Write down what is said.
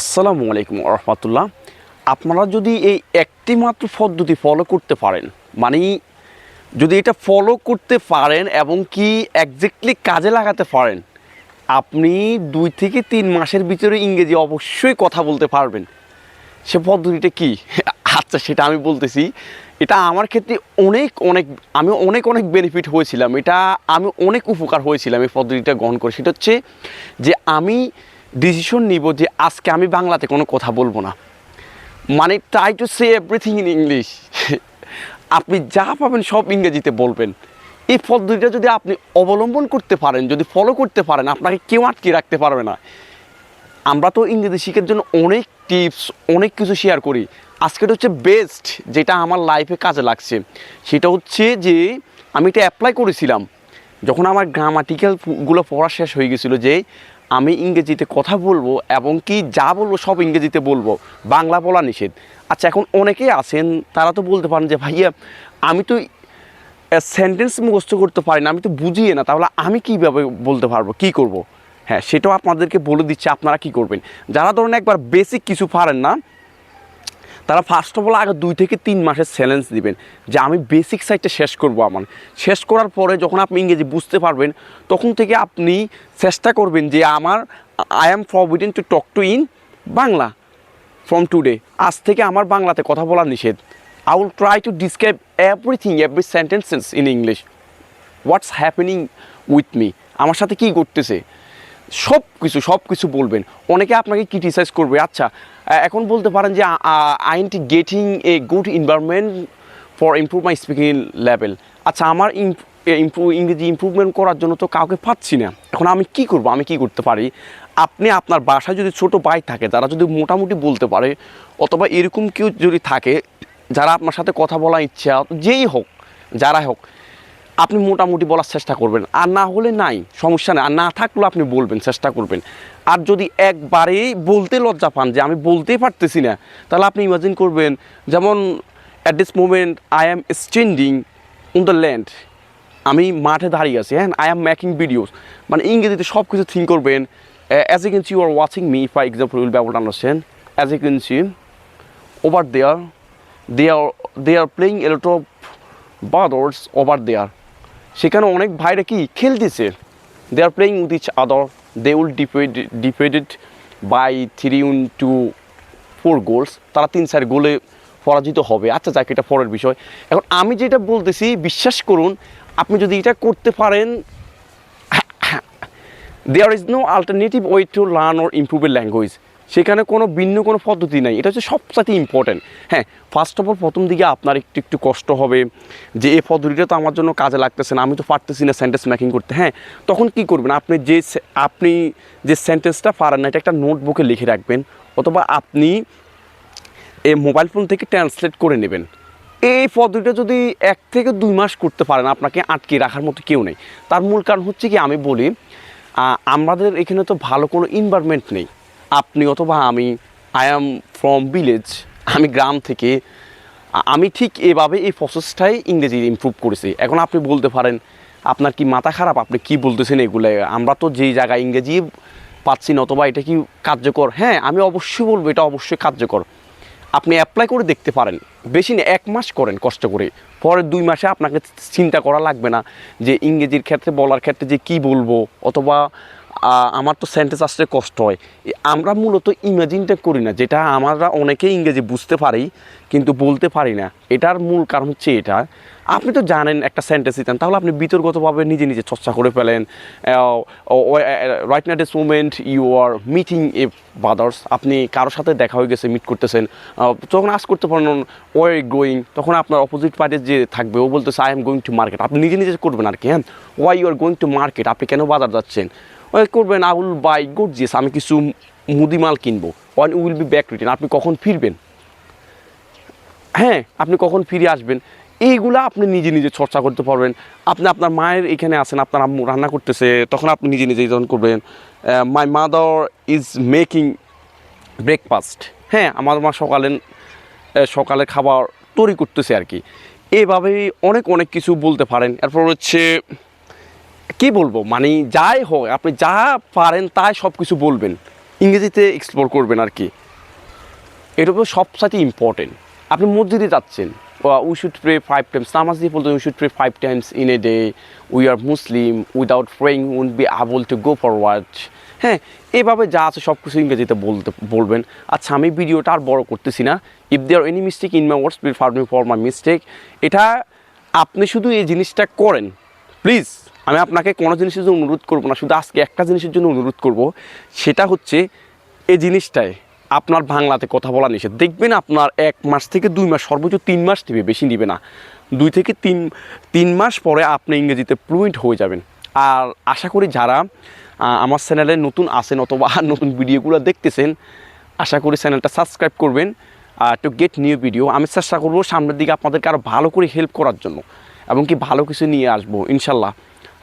আসসালামু আলাইকুম রহমতুল্লাহ। আপনারা যদি এই একটি মাত্র পদ্ধতি ফলো করতে পারেন মানে যদি এটা ফলো করতে পারেন এবং কি একজ্যাক্টলি কাজে লাগাতে পারেন, আপনি দুই থেকে তিন মাসের ভিতরে ইংরেজি অবশ্যই কথা বলতে পারবেন। সে পদ্ধতিটা কি? আচ্ছা সেটা আমি বলতেছি। এটা আমার ক্ষেত্রে অনেক অনেক, আমি অনেক অনেক বেনিফিট হয়েছিলাম। এটা আমি অনেক উপকার হয়েছিলাম এই পদ্ধতিটা গ্রহণ করে। সেটা হচ্ছে যে আমি ডিসিশন নিব যে আজকে আমি বাংলাতে কোনো কথা বলব না। মানে try to say everything in English আপনি যা পাবেন সব ইংরেজিতে বলবেন। এই পদ্ধতিটা যদি আপনি অবলম্বন করতে পারেন, যদি ফলো করতে পারেন, আপনাকে কেউ আটকে রাখতে পারবে না। আমরা তো ইংরেজি শেখার জন্য অনেক টিপস অনেক কিছু শেয়ার করি। আজকেটা হচ্ছে বেস্ট যেটা আমার লাইফে কাজে লাগছে। সেটা হচ্ছে যে, আমি এটা অ্যাপ্লাই করেছিলাম। যখন আমার গ্রামাটিক্যালগুলো পড়া শেষ হয়ে গেছিল যে আমি ইংরেজিতে কথা বলব এবং কি যা বলব সব ইংরেজিতে বলব। বাংলা বলা নিষেধ। আচ্ছা এখন অনেকেই আছেন, তারা তো বলতে পারেন যে, ভাইয়া, আমি তো সেন্টেন্স মুখস্থ করতে পারি না, আমি তো বুঝিয়ে না, তাহলে আমি কীভাবে বলতে পারব, কি করব। হ্যাঁ সেটাও আপনাদেরকে বলে দিচ্ছে, আপনারা কি করবেন? যারা ধরুন একবার বেসিক কিছু পারেন না তারা ফার্স্ট অফ অল আগে দুই থেকে তিন মাসের চ্যালেঞ্জ দিবেন যে আমি বেসিক সাইডটা শেষ করব আমার। শেষ করার পরে যখন আপনি ইংরেজি বুঝতে পারবেন, তখন থেকে আপনি চেষ্টা করবেন যে আমার I am forbidden to talk to in Bangla from today আজ থেকে আমার বাংলাতে কথা বলা নিষেধ। I will try to describe everything every sentences in English what's happening with me আমার সাথে কী ঘটতেছে? সব কিছু সব কিছু বলবেন। অনেকে আপনাকে ক্রিটিসাইজ করবে আচ্ছা এখন বলতে পারেন যে I am getting a good environment for improve my speaking level আচ্ছা আমার ইমপ্রুভ ইংরেজি ইমপ্রুভমেন্ট করার জন্য তো কাউকে পাচ্ছি না। এখন আমি কি করব? আমি কি করতে পারি? আপনি আপনার বাসায় যদি ছোট ভাই থাকে তারা যদি মোটামুটি বলতে পারে, অথবা এরকম কেউ যদি থাকে, যারা আপনার সাথে কথা বলা ইচ্ছা, যেই হোক যারাই হোক, আপনি মোটামুটি বলার চেষ্টা করবেন। আর না হলে নাই, সমস্যা নেই। আর না থাকলেও আপনি বলবেন, চেষ্টা করবেন। আর যদি একবারেই বলতে লজ্জা পান যে আমি বলতেই পারতেছি না, তাহলে আপনি ইমাজিন করবেন যেমন at this moment I am standing on the land আমি মাঠে দাঁড়িয়ে আছি হ্যাঁ? আই অ্যাম মেকিং ভিডিওস মানে ইংরেজিতে সব কিছু থিঙ্ক করবেন as a can you are watching me for example will be able to understand as a can over there they are they are playing a lot of birds over there সেখানে অনেক ভাইরা কি? খেলতেছে। They are playing with each other they will defeat defeated by three win two four goals তারা তিন, চার গোলে পরাজিত হবে। আচ্ছা যাক, এটা পরের বিষয়। এখন আমি যেটা বলতেছি, বিশ্বাস করুন, আপনি যদি এটা করতে পারেন there is no alternative way to learn or improve a language সেখানে কোনো ভিন্ন কোনো পদ্ধতি নাই। এটা হচ্ছে সবচাইতে ইম্পর্ট্যান্ট হ্যাঁ ফার্স্ট অফ অল প্রথম দিকে আপনার একটু একটু কষ্ট হবে যে এই পদ্ধতিটা তো আমার জন্য কাজে লাগতেছে না, আমি তো পারতেছি না সেন্টেন্স মেকিং করতে। হ্যাঁ তখন কি করবেন? আপনি যে আপনি যে সেন্টেন্সটা পারেন না, এটা একটা নোটবুকে লিখে রাখবেন অথবা আপনি এই মোবাইল ফোন থেকে ট্রান্সলেট করে নেবেন। এই পদ্ধতিটা যদি এক থেকে দুই মাস করতে পারেন, আপনাকে আটকে রাখার মতো কেউ নেই। তার মূল কারণ হচ্ছে কি, আমি বলি আমাদের এখানে তো ভালো কোনো এনভায়রনমেন্ট নেই। আপনি অথবা আমি আই অ্যাম ফ্রম ভিলেজ আমি গ্রাম থেকে আমি ঠিক এভাবে এই প্রসেসটাই ইংরেজি ইমপ্রুভ করেছি। এখন আপনি বলতে পারেন, আপনার কি মাথা খারাপ? আপনি কি বলতেছেন এগুলো? আমরা তো যেই জায়গায় ইংরেজি পাচ্ছি না, অথবা এটা কি কার্যকর? হ্যাঁ আমি অবশ্যই বলব এটা অবশ্যই কার্যকর। আপনি অ্যাপ্লাই করে দেখতে পারেন। বেশি না, এক মাস করেন কষ্ট করে। পরের দুই মাসে আপনাকে চিন্তা করা লাগবে না যে ইংরেজির ক্ষেত্রে, বলার ক্ষেত্রে যে কি বলব? অথবা আমার তো সেন্টেন্স আসতে কষ্ট হয়। আমরা মূলত ইমাজিনটা করি না, যেটা আমরা অনেকেই ইংরেজি বুঝতে পারি, কিন্তু বলতে পারি না। এটার মূল কারণ হচ্ছে এটা। আপনি তো জানেন একটা সেন্টেন্স দিতেন, তাহলে আপনি বিতর্কতভাবে নিজে নিজে চর্চা করে ফেলেন right at this moment you are meeting a brothers আপনি কারোর সাথে দেখা হয়ে গেছে মিট করতেছেন তখন আজ করতে পারেন ওয়ে গোয়িং তখন আপনার অপোজিট পার্টির যে থাকবে, ও বলতেছে I am going to market আপনি নিজে নিজে করবেন আর কি হ্যাঁ? Why you are going to market আপনি কেন বাজার যাচ্ছেন? করবেন I will buy goods আমি কিছু মুদিমাল কিনবো। When will be back return আপনি কখন ফিরবেন? হ্যাঁ আপনি কখন ফিরে আসবেন? এইগুলা আপনি নিজে নিজে চর্চা করতে পারবেন। আপনি আপনার মায়ের এখানে আছেন, আপনার আম্মু রান্না করতেছে, তখন আপনি নিজে নিজেই যখন করবেন my mother is making breakfast হ্যাঁ আমার মা সকালে সকালে খাবার তৈরি করতেছে আর কি। এইভাবেই অনেক অনেক কিছু বলতে পারেন। এরপর হচ্ছে কি বলব? মানে যাই হোক, আপনি যা পারেন তাই সব কিছু বলবেন। ইংরেজিতে এক্সপ্লোর করবেন আর কি। এটা সবসাথে ইম্পর্টেন্ট আপনি মসজিদে যাচ্ছেন। We should pray five times নামাজ দিয়ে বলতে we should pray five times in a day we are Muslim without praying won't be able to go forward হ্যাঁ এভাবে যা আছে সব কিছু ইংরেজিতে বলতে, বলবেন। আচ্ছা আমি ভিডিওটা আর বড় করতেছি না। If there any mistake in my words please forgive me for my mistake এটা আপনি শুধু এই জিনিসটা করেন। প্লিজ আমি আপনাকে কোনো জিনিসের জন্য অনুরোধ করব না, শুধু আজকে একটা জিনিসের জন্য অনুরোধ করব, সেটা হচ্ছে এই জিনিসটায় আপনার বাংলাতে কথা বলা নিষেধ। দেখবেন আপনার এক মাস থেকে দুই মাস, সর্বোচ্চ তিন মাস নেবে, বেশি নেবে না। দুই থেকে তিন তিন মাস পরে আপনি ইংরেজিতে ফ্লুয়েন্ট হয়ে যাবেন। আর আশা করি যারা আমার চ্যানেলে নতুন আসেন অথবা নতুন ভিডিওগুলো দেখতেছেন, আশা করি চ্যানেলটা সাবস্ক্রাইব করবেন। টু গেট নিউ ভিডিও আমি চেষ্টা করব সামনের দিকে আপনাদেরকে আরও ভালো করে হেল্প করার জন্য। এবং কি ভালো কিছু নিয়ে আসব, ইনশাল্লাহ।